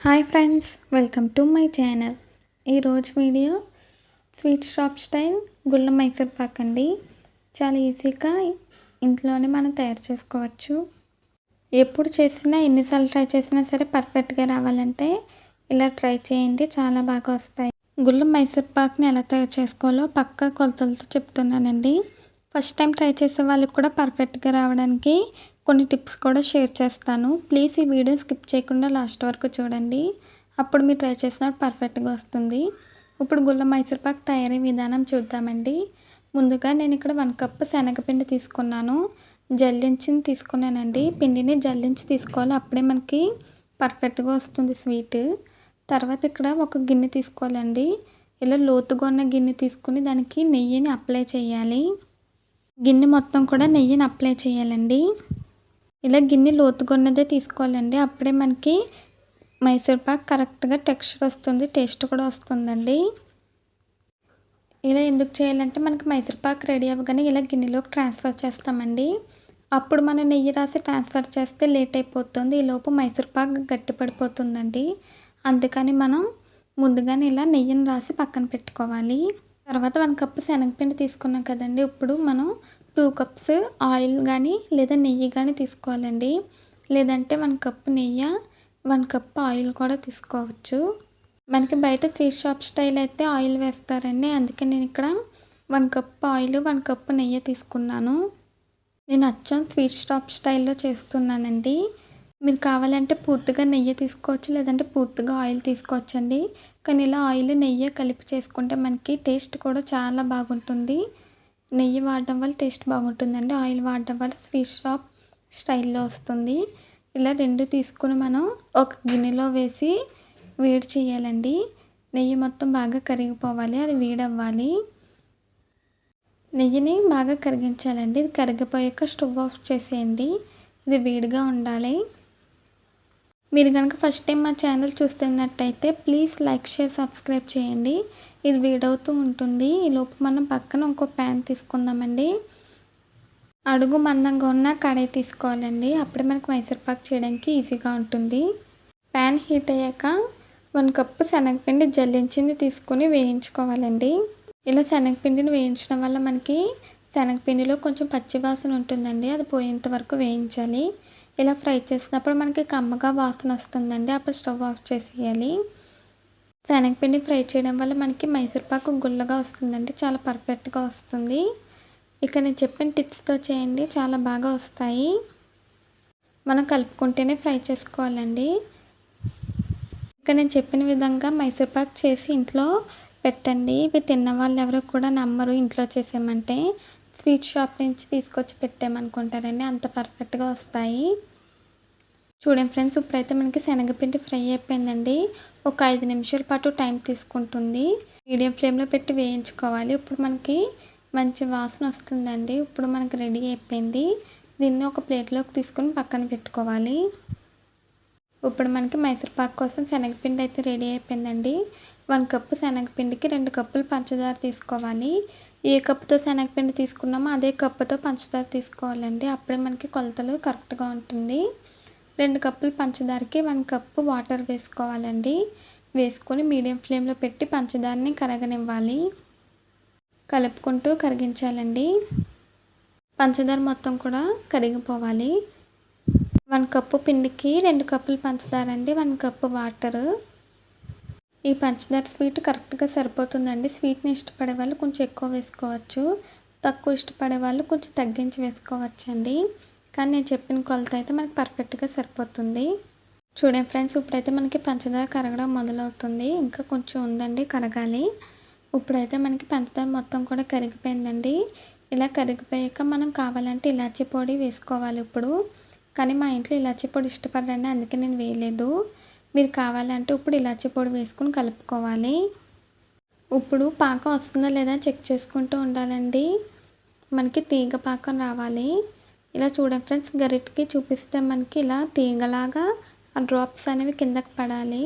Hi friends welcome to my channel. ఈరోజు video sweet shop style గుళ్ళ మైసూర్ పాక్ అండి. చాలా ఈజీగా ఇంట్లోనే మనం తయారు చేసుకోవచ్చు. ఎప్పుడు చేసినా ఎన్నిసార్లు ట్రై చేసినా సరే పర్ఫెక్ట్గా రావాలంటే ఇలా ట్రై చేయండి చాలా బాగా వస్తాయి. గుళ్ళ మైసూర్ పాక్ని ఎలా తయారు చేసుకోవాలో పక్క కొలతలతో చెప్తున్నానండి. ఫస్ట్ టైం ట్రై చేసే వాళ్ళకి కూడా పర్ఫెక్ట్గా రావడానికి కొన్ని టిప్స్ కూడా షేర్ చేస్తాను. ప్లీజ్ ఈ వీడియో స్కిప్ చేయకుండా లాస్ట్ వరకు చూడండి. అప్పుడు మీరు ట్రై చేసినప్పుడు పర్ఫెక్ట్గా వస్తుంది. ఇప్పుడు గుల్ల మైసూర్పాక్ తయారీ విధానం చూద్దామండి. ముందుగా నేను ఇక్కడ వన్ కప్ శనగపిండి తీసుకున్నాను. జల్లించి తీసుకున్నానండి. పిండిని జల్లించి తీసుకోవాలి. అప్పుడే మనకి పర్ఫెక్ట్గా వస్తుంది స్వీట్. తర్వాత ఇక్కడ ఒక గిన్నె తీసుకోవాలండి. ఇలా లోతుగా ఉన్న గిన్నె తీసుకుని దానికి నెయ్యిని అప్లై చేయాలి. గిన్నె మొత్తం కూడా నెయ్యిని అప్లై చేయాలండి. ఇలా గిన్నె లోతుకున్నదే తీసుకోవాలండి. అప్పుడే మనకి మైసూర్ పాక్ కరెక్ట్గా టెక్స్చర్ వస్తుంది టేస్ట్ కూడా వస్తుందండి. ఇలా ఎందుకు చేయాలంటే మనకి మైసూర్ పాక్ రెడీ అవ్వగానే ఇలా గిన్నెలోకి ట్రాన్స్ఫర్ చేస్తామండి. అప్పుడు మనం నెయ్యి రాసి ట్రాన్స్ఫర్ చేస్తే లేట్ అయిపోతుంది. ఈలోపు మైసూర్ పాక్ గట్టి పడిపోతుందండి. అందుకని మనం ముందుగానే ఇలా నెయ్యిని రాసి పక్కన పెట్టుకోవాలి. తర్వాత వన్ కప్పు శనగపిండి తీసుకున్నాం కదండి. ఇప్పుడు మనం టూ కప్స్ ఆయిల్ కానీ లేదా నెయ్యి కానీ తీసుకోవాలండి. లేదంటే వన్ కప్ నెయ్యి వన్ కప్ ఆయిల్ కూడా తీసుకోవచ్చు. మనకి బయట స్వీట్ షాప్ స్టైల్ అయితే ఆయిల్ వేస్తారండి. అందుకే నేను ఇక్కడ one cup oil one cup నెయ్యి తీసుకున్నాను. నేను అచ్చం స్వీట్ షాప్ స్టైల్లో చేస్తున్నానండి. మీరు కావాలంటే పూర్తిగా నెయ్యి తీసుకోవచ్చు లేదంటే పూర్తిగా ఆయిల్ తీసుకోవచ్చండి. కానీ ఇలా ఆయిల్ నెయ్యి కలిపి చేసుకుంటే మనకి టేస్ట్ కూడా చాలా బాగుంటుంది. నెయ్యి వాడడం వల్ల టేస్ట్ బాగుంటుందండి. ఆయిల్ వాడడం వల్ల స్వీట్ షాప్ స్టైల్లో వస్తుంది. ఇలా రెండు తీసుకుని మనం ఒక గిన్నెలో వేసి వేడి చేయాలండి. నెయ్యి మొత్తం బాగా కరిగిపోవాలి. అది వేడవ్వాలి. నెయ్యిని బాగా కరిగించాలండి. ఇది కరిగిపోయాక స్టవ్ ఆఫ్ చేసేయండి. ఇది వేడిగా ఉండాలి. మీరు కనుక ఫస్ట్ టైం మా ఛానల్ చూస్తున్నట్టయితే ప్లీజ్ లైక్ షేర్ సబ్స్క్రైబ్ చేయండి. ఇది వేడవుతూ ఉంటుంది. ఈ లోపు మనం పక్కన ఇంకో ప్యాన్ తీసుకుందామండి. అడుగు మందంగా ఉన్న కడాయి తీసుకోవాలండి. అప్పుడే మనకు మైసూర్పాకు చేయడానికి ఈజీగా ఉంటుంది. ప్యాన్ హీట్ అయ్యాక వన్ కప్పు శనగపిండి జల్లించింది తీసుకుని వేయించుకోవాలండి. ఇలా శనగపిండిని వేయించడం వల్ల మనకి శనగపిండిలో కొంచెం పచ్చివాసన ఉంటుందండి అది పోయేంత వరకు వేయించాలి. ఇలా ఫ్రై చేసినప్పుడు మనకి కమ్మగా వాసన వస్తుందండి అప్పుడు స్టవ్ ఆఫ్ చేసేయాలి. శనగపిండి ఫ్రై చేయడం వల్ల మనకి మైసూర్పాకు గుల్లగా వస్తుందండి చాలా పర్ఫెక్ట్గా వస్తుంది. ఇక్కడ నేను చెప్పిన టిప్స్తో చేయండి చాలా బాగా వస్తాయి. మనం కలుపుకుంటేనే ఫ్రై చేసుకోవాలండి. ఇక్కడ నేను చెప్పిన విధంగా మైసూర్పాకు చేసి ఇంట్లో పెట్టండి. ఇవి తిన్న వాళ్ళు ఎవరు కూడా నమ్మరు ఇంట్లో చేసామంటే. స్వీట్ షాప్ నుంచి తీసుకొచ్చి పెట్టామనుకుంటారండి అంత పర్ఫెక్ట్గా వస్తాయి. చూడండి ఫ్రెండ్స్ ఇప్పుడైతే మనకి శనగపిండి ఫ్రై అయిపోయిందండి. ఒక ఐదు నిమిషాల పాటు టైం తీసుకుంటుంది. మీడియం ఫ్లేమ్లో పెట్టి వేయించుకోవాలి. ఇప్పుడు మనకి మంచి వాసన వస్తుందండి. ఇప్పుడు మనకి రెడీ అయిపోయింది. దీన్ని ఒక ప్లేట్లోకి తీసుకొని పక్కన పెట్టుకోవాలి. ఇప్పుడు మనకి మైసూర్ పాక్ కోసం శనగపిండి అయితే రెడీ అయిపోయిందండి. వన్ కప్పు శనగపిండికి రెండు కప్పులు పంచదార తీసుకోవాలి. ఏ కప్పుతో శనగపిండి తీసుకున్నామో అదే కప్పుతో పంచదార తీసుకోవాలండి. అప్పుడే మనకి కొలతలు కరెక్ట్గా ఉంటుంది. రెండు కప్పులు పంచదారకి వన్ కప్పు వాటర్ వేసుకోవాలండి. వేసుకొని మీడియం ఫ్లేమ్లో పెట్టి పంచదారని కరగనివ్వాలి. కలుపుకుంటూ కరిగించాలండి. పంచదార మొత్తం కూడా కరిగిపోవాలి. వన్ కప్పు పిండికి రెండు కప్పులు పంచదార అండి. One cup water. ఈ పంచదార స్వీట్ కరెక్ట్గా సరిపోతుందండి. స్వీట్ని ఇష్టపడే వాళ్ళు కొంచెం ఎక్కువ వేసుకోవచ్చు. తక్కువ ఇష్టపడే వాళ్ళు కొంచెం తగ్గించి వేసుకోవచ్చండి. కానీ నేను చెప్పిన కొలత అయితే మనకి పర్ఫెక్ట్గా సరిపోతుంది. చూడండి ఫ్రెండ్స్ ఇప్పుడైతే మనకి పంచదార కరగడం మొదలవుతుంది. ఇంకా కొంచెం ఉందండి కరగాలి. ఇప్పుడైతే మనకి పంచదార మొత్తం కూడా కరిగిపోయిందండి. ఇలా కరిగిపోయాక మనం కావాలంటే ఇలాచీ పొడి వేసుకోవాలి ఇప్పుడు. కానీ మా ఇంట్లో ఇలాచీ పొడి ఇష్టపడరండి అందుకే నేను వేయలేదు. మీరు కావాలంటే ఇప్పుడు ఇలాచీ పొడి వేసుకుని కలుపుకోవాలి. ఇప్పుడు పాకం వస్తుందా లేదా చెక్ చేసుకుంటూ ఉండాలండి. మనకి తీగ పాకం రావాలి. ఇలా చూడండి ఫ్రెండ్స్ గరిటికి చూపిస్తే మనకి ఇలా తీగలాగా ఆ డ్రాప్స్ అనేవి కిందకి పడాలి.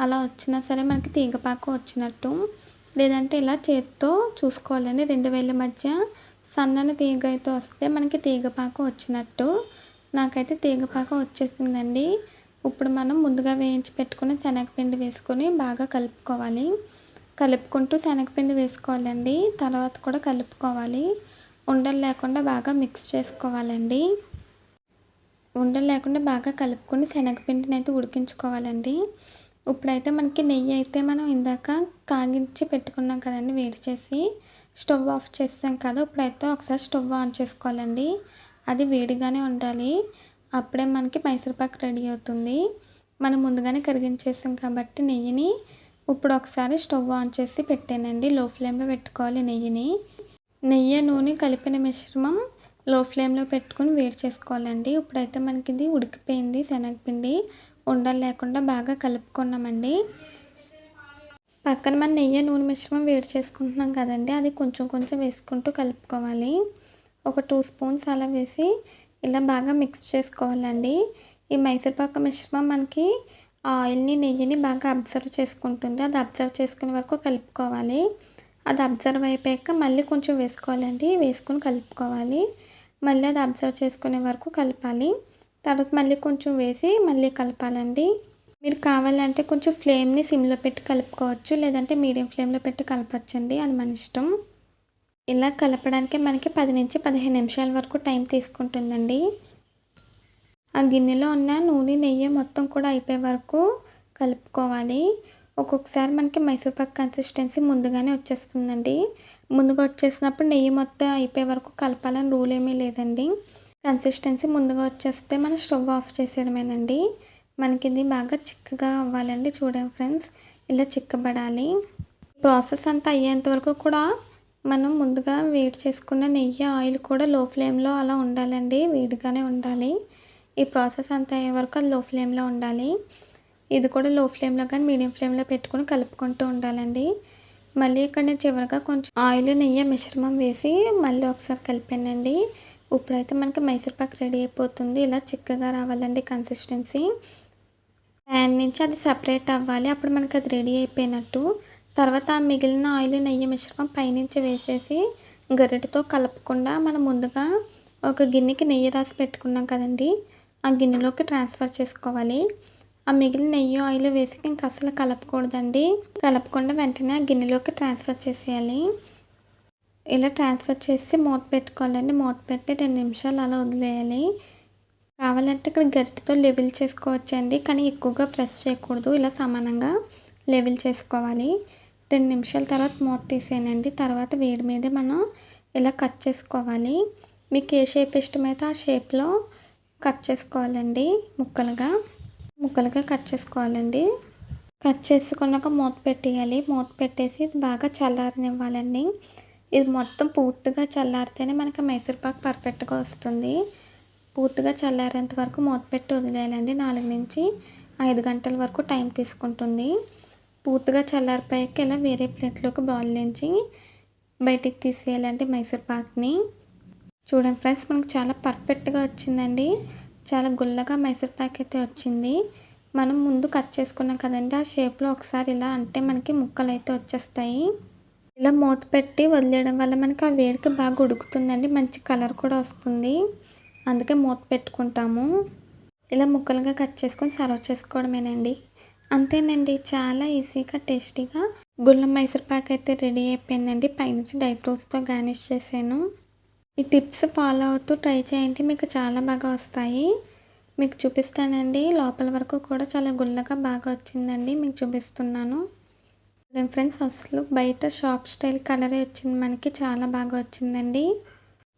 అలా వచ్చినా సరే మనకి తీగ పాకం వచ్చినట్టు. లేదంటే ఇలా చేత్తో చూసుకోవాలండి. రెండు వేల మధ్య సన్నని తీగ అయితే వస్తే మనకి తీగ పాకం వచ్చినట్టు. నాకైతే తీగపాకం వచ్చేసిందండి. ఇప్పుడు మనం ముందుగా వేయించి పెట్టుకున్న శనగపిండి వేసుకొని బాగా కలుపుకోవాలి. కలుపుకుంటూ శనగపిండి వేసుకోవాలండి. తర్వాత కూడా కలుపుకోవాలి. ఉండలు లేకుండా బాగా మిక్స్ చేసుకోవాలండి. ఉండలు లేకుండా బాగా కలుపుకొని శనగపిండిని అయితే ఉడికించుకోవాలండి. ఇప్పుడైతే మనకి నెయ్యి అయితే మనం ఇందాక కాగించి పెట్టుకున్నాం కదండి వేడి చేసి. స్టవ్ ఆఫ్ చేస్తాం కదా ఇప్పుడైతే ఒకసారి స్టవ్ ఆన్ చేసుకోవాలండి. అది వేడిగానే ఉండాలి. అప్పుడే మనకి మైసూర్పాక్ రెడీ అవుతుంది. మనం ముందుగానే కరిగించేసాం కాబట్టి నెయ్యిని ఇప్పుడు ఒకసారి స్టవ్ ఆన్ చేసి పెట్టానండి. లో ఫ్లేమ్లో పెట్టుకోవాలి నెయ్యిని. నెయ్యి నూనె కలిపిన మిశ్రమం లో ఫ్లేమ్లో పెట్టుకుని వేడి చేసుకోవాలండి. ఇప్పుడైతే మనకి ఇది ఉడికిపోయింది శనగపిండి. ఉండలు లేకుండా బాగా కలుపుకున్నామండి. పక్కన మన నెయ్యి నూనె మిశ్రమం వేడి చేసుకుంటున్నాం కదండి. అది కొంచెం కొంచెం వేసుకుంటూ కలుపుకోవాలి. ఒక టూ స్పూన్స్ అలా వేసి ఇలా బాగా మిక్స్ చేసుకోవాలండి. ఈ మైసూర్పాకు మిశ్రమం మనకి ఆయిల్ని నెయ్యిని బాగా అబ్జర్వ్ చేసుకుంటుంది. అది అబ్జర్వ్ చేసుకునే వరకు కలుపుకోవాలి. అది అబ్జర్వ్ అయిపోయాక మళ్ళీ కొంచెం వేసుకోవాలండి. వేసుకొని కలుపుకోవాలి. మళ్ళీ అది అబ్జర్వ్ చేసుకునే వరకు కలపాలి. తర్వాత మళ్ళీ కొంచెం వేసి మళ్ళీ కలపాలండి. మీరు కావాలంటే కొంచెం ఫ్లేమ్ని సిమ్లో పెట్టి కలుపుకోవచ్చు. లేదంటే మీడియం ఫ్లేమ్లో పెట్టి కలపచ్చండి. అది మన ఇష్టం. ఇలా కలపడానికి మనకి పది నుంచి పదిహేను నిమిషాల వరకు టైం తీసుకుంటుందండి. ఆ గిన్నెలో ఉన్న నూనె నెయ్యి మొత్తం కూడా అయిపోయే వరకు కలుపుకోవాలి. ఒక్కొక్కసారి మనకి మైసూర్పాక్ కన్సిస్టెన్సీ ముందుగానే వచ్చేస్తుందండి. ముందుగా వచ్చేసినప్పుడు నెయ్యి మొత్తం అయిపోయే వరకు కలపాలని రూల్ ఏమీ లేదండి. కన్సిస్టెన్సీ ముందుగా వచ్చేస్తే మనం స్టవ్ ఆఫ్ చేసేయడమేనండి. మనకి ఇది బాగా చిక్కగా అవ్వాలండి చూడండి ఫ్రెండ్స్. ఇలా చిక్కబడాలి. ప్రాసెస్ అంతా అయ్యేంత వరకు కూడా మనం ముందుగా వేడి చేసుకున్న నెయ్యి ఆయిల్ కూడా లో ఫ్లేమ్లో అలా ఉండాలండి. వేడిగానే ఉండాలి. ఈ ప్రాసెస్ అంతా అయ్యే వరకు అది లో ఫ్లేమ్లో ఉండాలి. ఇది కూడా లో ఫ్లేమ్లో కానీ మీడియం ఫ్లేమ్లో పెట్టుకుని కలుపుకుంటూ ఉండాలండి. మళ్ళీ ఇక్కడ నేను చివరిగా కొంచెం ఆయిల్ నెయ్యి మిశ్రమం వేసి మళ్ళీ ఒకసారి కలిపానండి. ఇప్పుడైతే మనకి మైసూర్పాక్ రెడీ అయిపోతుంది. ఇలా చిక్కగా రావాలండి కన్సిస్టెన్సీ. ప్యాన్ నుంచి అది సపరేట్ అవ్వాలి. అప్పుడు మనకి అది రెడీ అయిపోయినట్టు. తర్వాత మిగిలిన ఆయిల్ నెయ్యి మిశ్రమం పైనుంచి వేసేసి గరిటతో కలపకుండా మనం ముందుగా ఒక గిన్నెకి నెయ్యి రాసి పెట్టుకున్నాం కదండి. ఆ గిన్నెలోకి ట్రాన్స్ఫర్ చేసుకోవాలి. ఆ మిగిలిన నెయ్యి ఆయిల్ వేసి ఇంక అసలు కలపకూడదండి. కలపకుండా వెంటనే ఆ గిన్నెలోకి ట్రాన్స్ఫర్ చేసేయాలి. ఇలా ట్రాన్స్ఫర్ చేసి మూత పెట్టుకోవాలండి. మూత పెట్టి రెండు నిమిషాలు అలా వదిలేయాలి. కావాలంటే ఇక్కడ గరిటతో లెవెల్ చేసుకోవచ్చండి. కానీ ఎక్కువగా ప్రెస్ చేయకూడదు. ఇలా సమానంగా లెవెల్ చేసుకోవాలి. రెండు నిమిషాల తర్వాత మూత తీసేయనండి తర్వాత వేడి మీదే మనం ఇలా కట్ చేసుకోవాలి. మీకు ఏ షేప్ ఇష్టమైతే ఆ షేప్లో కట్ చేసుకోవాలండి. ముక్కలుగా ముక్కలుగా కట్ చేసుకోవాలండి. కట్ చేసుకున్నాక మూత పెట్టేయాలి. మూత పెట్టేసి బాగా చల్లారనివ్వాలండి. ఇది మొత్తం పూర్తిగా చల్లారితేనే మనకి మైసూర్పాకు పర్ఫెక్ట్గా వస్తుంది. పూర్తిగా చల్లారేంత వరకు మూత పెట్టి వదిలేయాలండి. నాలుగు నుంచి ఐదు గంటల వరకు టైం తీసుకుంటుంది. పూర్తిగా చల్లారిపోయాక ఇలా వేరే ప్లేట్లోకి బౌల్ నుంచి బయటికి తీసేయాలండి మైసూర్ పాక్ని. చూడండి ఫ్రెండ్స్ మనకు చాలా పర్ఫెక్ట్గా వచ్చిందండి. చాలా గుల్లగా మైసూర్ పాక్ అయితే వచ్చింది. మనం ముందు కట్ చేసుకున్నాం కదండి ఆ షేప్లో ఒకసారి ఇలా అంటే మనకి ముక్కలు అయితే వచ్చేస్తాయి. ఇలా మూత పెట్టి వదిలేయడం వల్ల మనకి ఆ వేడికి బాగా ఉడుకుతుందండి మంచి కలర్ కూడా వస్తుంది. అందుకే మూత పెట్టుకుంటాము. ఇలా ముక్కలుగా కట్ చేసుకొని సర్వ్ చేసుకోవడమేనండి. అంతేనండి చాలా ఈజీగా టేస్టీగా. గుళ్ళ మైసూర్ పాక్ అయితే రెడీ అయిపోయిందండి. పైనుంచి డ్రై ఫ్రూట్స్తో గార్నిష్ చేశాను. ఈ టిప్స్ ఫాలో అవుతూ ట్రై చేయండి. మీకు చాలా బాగా వస్తాయి. మీకు చూపిస్తానండి. లోపల వరకు కూడా చాలా గుల్లగా బాగా వచ్చిందండి. మీకు చూపిస్తున్నాను. ఫ్రెండ్స్ అసలు బయట షాప్ స్టైల్ కలరే వచ్చింది. మనకి చాలా బాగా వచ్చిందండి.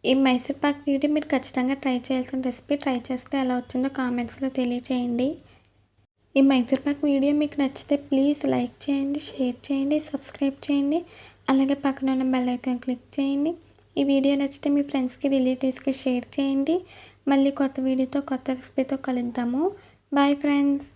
ఈ మైసూర్ పాక్ వీడియో మీరు ఖచ్చితంగా ట్రై చేయాల్సిన రెసిపీ ట్రై చేస్తే ఎలా వచ్చిందో కామెంట్స్లో తెలియచేయండి. ఈ మైసూర్ పాక్ వీడియో మీకు నచ్చితే ప్లీజ్ లైక్ చేయండి షేర్ చేయండి సబ్స్క్రైబ్ చేయండి. అలాగే పక్కన ఉన్న బెల్ ఐకాన్ క్లిక్ చేయండి. ఈ వీడియో నచ్చితే మీ ఫ్రెండ్స్కి రిలేటివ్స్కి షేర్ చేయండి. మళ్ళీ కొత్త వీడియోతో కొత్త రెసిపీతో కలుద్దాము. Bye friends.